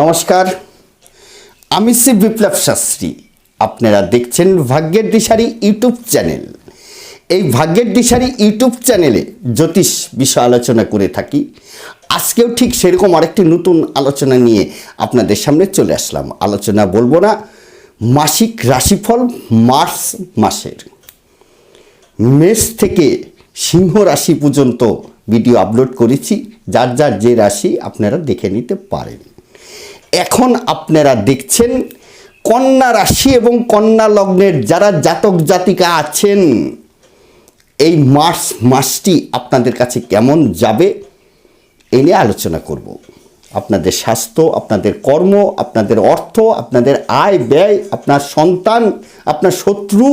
নমস্কার। আমি শ্রী বিপ্লব শাস্ত্রী। আপনারা দেখছেন ভাগ্যের দিশারি ইউটিউব চ্যানেল। এই ভাগ্যের দিশারি ইউটিউব চ্যানেলে জ্যোতিষ বিষয় আলোচনা করে থাকি। আজকেও ঠিক সেরকম আরেকটি নতুন আলোচনা নিয়ে আপনাদের সামনে চলে আসলাম। আলোচনা বলব না, মাসিক রাশিফল মার্চ মাসের। মেষ থেকে সিংহ রাশি পর্যন্ত ভিডিও আপলোড করেছি। যার যার যে রাশি আপনারা দেখে নিতে পারেন। এখন আপনারা দেখছেন কন্যা রাশি এবং কন্যা লগ্নের যারা জাতক জাতিকা আছেন, এই মার্চ মাসটি আপনাদের কাছে কেমন যাবে এ নিয়ে আলোচনা করব। আপনাদের স্বাস্থ্য, আপনাদের কর্ম, আপনাদের অর্থ, আপনাদের আয় ব্যয়, আপনার সন্তান, আপনার শত্রু,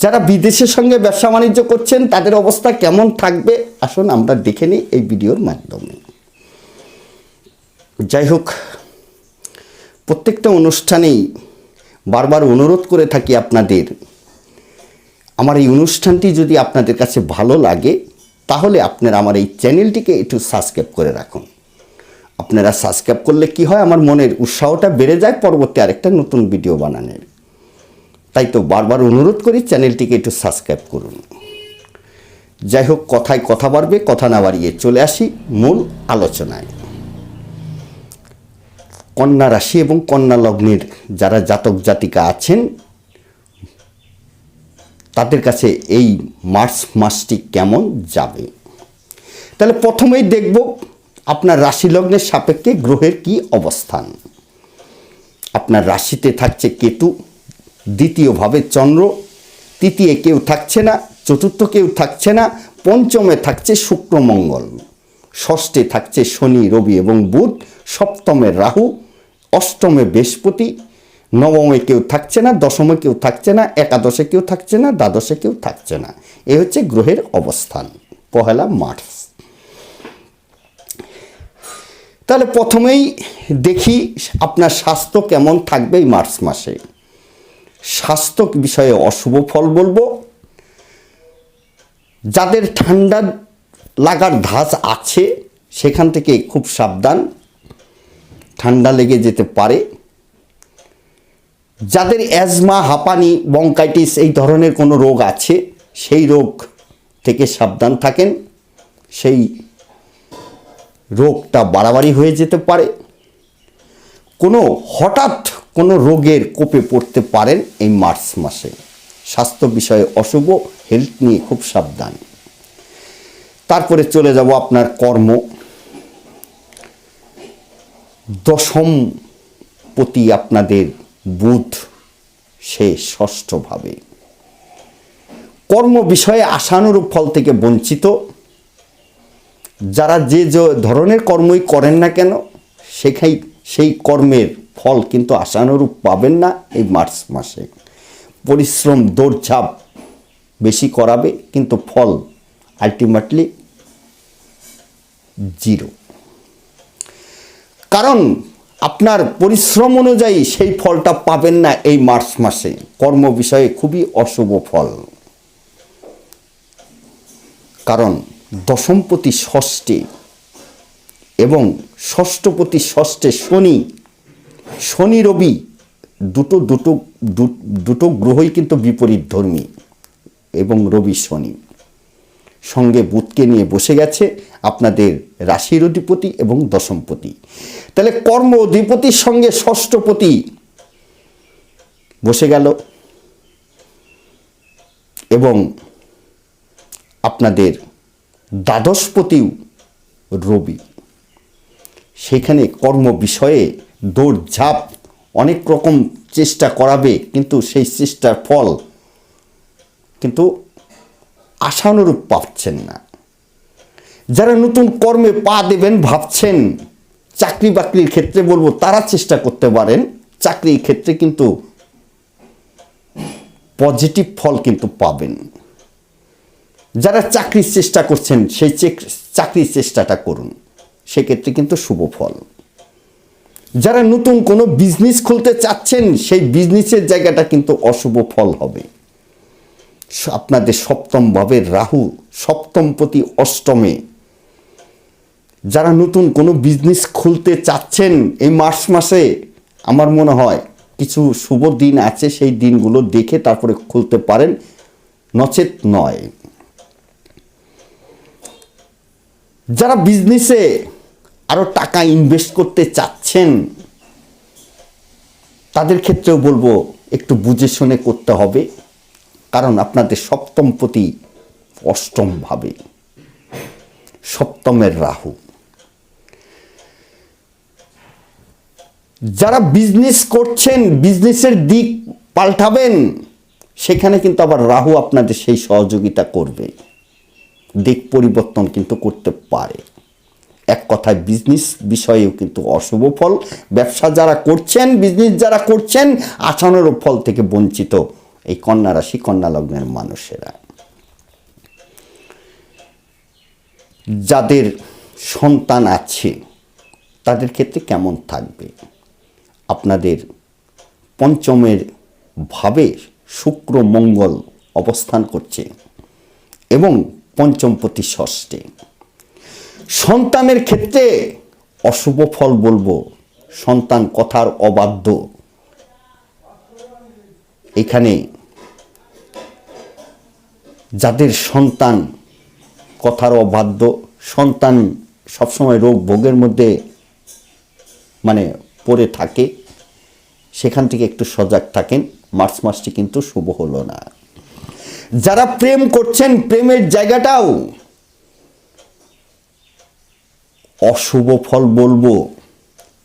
যারা বিদেশের সঙ্গে ব্যবসা বাণিজ্য করছেন, তাদের অবস্থা কেমন থাকবে? আসুন আমরা দেখে নিই এই ভিডিওর মাধ্যমে। যাই হোক প্রত্যেকটা অনুষ্ঠানেই বারবার অনুরোধ করে থাকি আপনাদের, আমার এই অনুষ্ঠানটি যদি আপনাদের কাছে ভালো লাগে, তাহলে আপনারা আমার এই চ্যানেলটিকে একটু সাবস্ক্রাইব করে রাখুন। আপনারা সাবস্ক্রাইব করলে কি হয়, আমার মনের উৎসাহটা বেড়ে যায় পরবর্তী আরেকটা নতুন ভিডিও বানানোর। তাই তো বারবার অনুরোধ করি চ্যানেলটিকে একটু সাবস্ক্রাইব করুন। যাই হোক, কথায় কথা বাড়বে, কথা না বাড়িয়ে চলে আসি মূল আলোচনায়। কন্যা রাশি এবং কন্যা লগ্নের যারা জাতক জাতিকা আছেন, তাদের কাছে এই মার্চ মাসটি কেমন যাবে? তাহলে প্রথমেই দেখব আপনার রাশি লগ্নের সাপেক্ষে গ্রহের কি অবস্থান। আপনার রাশিতে থাকছে কেতু, দ্বিতীয়ভাবে চন্দ্র, তৃতীয় কেউ থাকছে না, চতুর্থ কেউ থাকছে না, পঞ্চমে থাকছে শুক্র মঙ্গল, ষষ্ঠে থাকছে শনি, রবি এবং বুধ, সপ্তমে রাহু অষ্টমে বৃহস্পতি, নবমে কেউ থাকছে না, দশমে কেউ থাকছে না, একাদশে কেউ থাকছে না, দ্বাদশে কেউ থাকছে না। এ হচ্ছে গ্রহের অবস্থান, পহেলা মার্চ। তাহলে প্রথমেই দেখি আপনার স্বাস্থ্য কেমন থাকবে এই মার্চ মাসে। স্বাস্থ্য বিষয়ে অশুভ ফল বলব। যাদের ঠান্ডা লাগার ধাঁচ আছে, সেখান থেকে খুব সাবধান। ঠান্ডা লেগে যেতে পারে। যাদের অ্যাজমা, হাঁপানি বঙ্কাইটিস এই ধরনের কোনো রোগ আছে, সেই রোগ থেকে সাবধান থাকেন। সেই রোগটা বাড়াবাড়ি হয়ে যেতে পারে। কোনো, হঠাৎ কোনো রোগের কোপে পড়তে পারেন এই মার্চ মাসে। স্বাস্থ্য বিষয়ে অশুভ, হেলথ নিয়ে খুব সাবধান। তারপরে চলে যাব আপনার কর্ম। দশম প্রতি আপনাদের বুধ, সে ষষ্ঠভাবে। কর্ম বিষয়ে আশানুরূপ ফল থেকে বঞ্চিত। যারা যে ধরনের কর্মই করেন না কেন, সেখাই, সেই কর্মের ফল কিন্তু আশানুরূপ পাবেন না এই মার্চ মাসে। পরিশ্রম, দৌড়ঝাঁপ বেশি করাবে, কিন্তু ফল আলটিমেটলি জিরো কারণ আপনার পরিশ্রম অনুযায়ী সেই ফলটা পাবেন না এই মার্চ মাসে। কর্ম বিষয়ে খুবই অশুভ ফল। কারণ দশমপতি ষষ্ঠে এবং ষষ্ঠপতি ষষ্ঠে শনি শনি রবি দুটো দুটো দুটো গ্রহই কিন্তু বিপরীত ধর্মী এবং রবি শনি। সঙ্গে বুধকে নিয়ে বসে গেছে আপনাদের রাশির অধিপতি এবং দশমপতি। তাহলে কর্ম অধিপতির সঙ্গে ষষ্ঠপতি বসে গেল এবং আপনাদের দ্বাদশপতিও রবি। সেখানে কর্ম বিষয়ে দৌড়ঝাঁপ অনেক রকম চেষ্টা করাবে, কিন্তু সেই চেষ্টার ফল কিন্তু আশানুরূপ পাচ্ছেন না। যারা নতুন কর্মে পা দেবেন ভাবছেন, চাকরি বাকরির ক্ষেত্রে বলব তারা চেষ্টা করতে পারেন। চাকরির ক্ষেত্রে কিন্তু পজিটিভ ফল কিন্তু পাবেন। যারা চাকরির চেষ্টা করছেন, সেই চেক- চাকরির চেষ্টাটা করুন। সেক্ষেত্রে কিন্তু শুভ ফল। যারা নতুন কোনো বিজনেস খুলতে চাচ্ছেন, সেই বিজনেসের জায়গাটা কিন্তু অশুভ ফল হবে। আপনাদের সপ্তম ভাবের রাহু, সপ্তম প্রতি অষ্টমে। যারা নতুন কোনো বিজনেস খুলতে চাচ্ছেন এই মার্চ মাসে, আমার মনে হয় কিছু শুভ দিন আছে, সেই দিনগুলো দেখে তারপরে খুলতে পারেন, নচেত নয়। যারা বিজনেসে আরও টাকা ইনভেস্ট করতে চাচ্ছেন, তাদের ক্ষেত্রেও বলব, একটু বুঝে শুনে করতে হবে। কারণ আপনাদের সপ্তম প্রতি অষ্টম ভাবে। সপ্তমের রাহু। যারা বিজনেস করছেন বিজনেসের দিক পাল্টাবেন, সেখানে কিন্তু আবার রাহু আপনাদের সেই সহযোগিতা করবে। দিক পরিবর্তন কিন্তু করতে পারে। এক কথায় বিজনেস বিষয়েও কিন্তু অশুভ ফল। ব্যবসা যারা করছেন বিজনেস যারা করছেন আসানোর ফল থেকে বঞ্চিত এই কন্যা রাশি, কন্যা লগ্নের মানুষেরা। যাদের সন্তান আছে, তাদের ক্ষেত্রে কেমন থাকবে? আপনাদের পঞ্চমের ভাবে শুক্র মঙ্গল অবস্থান করছে এবং পঞ্চম প্রতি ষষ্ঠে। সন্তানের ক্ষেত্রে অশুভ ফল বলব, সন্তান কথার অবাধ্য। এখানে যাদের সন্তান কথার অবাধ্য, সন্তান সবসময় রোগ ভোগের মধ্যে মানে পড়ে থাকে, সেখান থেকে একটু সজাগ থাকেন, মার্চ মাসটি কিন্তু শুভ হলো না। যারা প্রেম করছেন, প্রেমের জায়গাটাও অশুভ ফল বলব।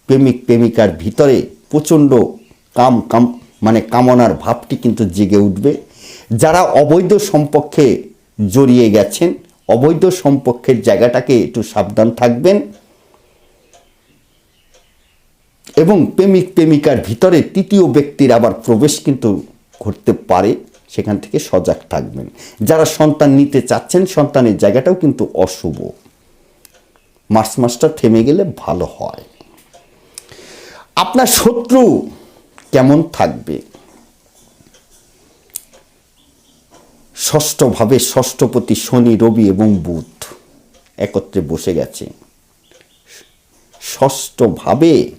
প্রেমিক, প্রেমিকার ভিতরে প্রচণ্ড কাম কাম মানে কামনার ভাবটি কিন্তু জেগে উঠবে। যারা অবৈধ সম্পর্কে জড়িয়ে গেছেন, অবৈধ সম্পর্কের জায়গাটাকে একটু সাবধান থাকবেন। এবং প্রেমিক প্রেমিকার ভিতরে তৃতীয় ব্যক্তির আবার প্রবেশ কিন্তু ঘটতে পারে, সেখান থেকে সজাগ থাকবেন। যারা সন্তান নিতে চাচ্ছেন, সন্তানের জায়গাটাও কিন্তু অশুভ। মাস মাসটা থেমে গেলে ভালো হয়। আপনার শত্রু কেমন থাকবে? ষষ্ঠভাবে ষষ্ঠপতি শনি, রবি এবং বুধ একত্রে বসে গেছে। ষষ্ঠভাবে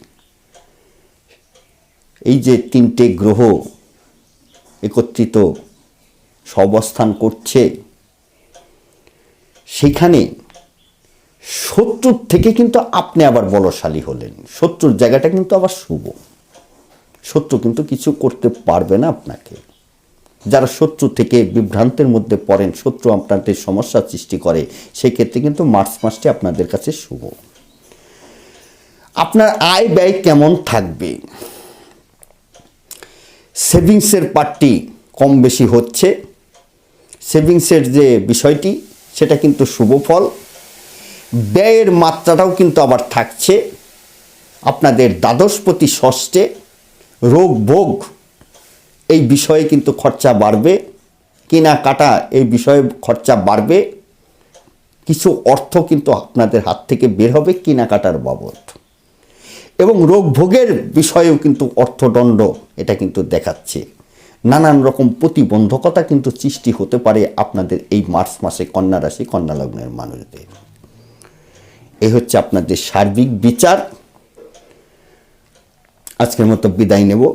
এই যে তিনটে গ্রহ একত্রিত সবস্থান করছে, সেখানে শত্রুর থেকে কিন্তু আপনি আবার বলশালী হলেন। শত্রুর জায়গাটা কিন্তু আবার শুভ। শত্রু কিন্তু কিছু করতে পারবে না আপনাকে। যারা শত্রু থেকে বিভ্রান্তের মধ্যে পড়েন, শত্রু আপনাদের সমস্যা সৃষ্টি করে, সেক্ষেত্রে কিন্তু মার্চ মাসটি আপনাদের কাছে শুভ। আপনার আয় ব্যয় কেমন থাকবে? সেভিংসের পার্টটি কম বেশি হচ্ছে। সেভিংসের যে বিষয়টি, সেটা কিন্তু শুভ ফল। ব্যয়ের মাত্রাটাও কিন্তু আবার থাকছে। আপনাদের দ্বাদশপতি ষষ্ঠে রোগ ভোগ এই বিষয়ে কিন্তু খরচা বাড়বে। কেনাকাটা এই বিষয়ে খরচা বাড়বে। কিছু অর্থ কিন্তু আপনাদের হাত থেকে বের হবে কেনাকাটার বাবদ। এবং রোগ ভোগের বিষয়েও কিন্তু অর্থদণ্ড এটা কিন্তু দেখাচ্ছে। নানান রকম প্রতিবন্ধকতা কিন্তু সৃষ্টি হতে পারে আপনাদের এই মার্চ মাসে কন্যা রাশি, কন্যা লগ্নের মানুষদের। এই হচ্ছে আপনাদের সার্বিক বিচার। আজকের মতো বিদায় নেব।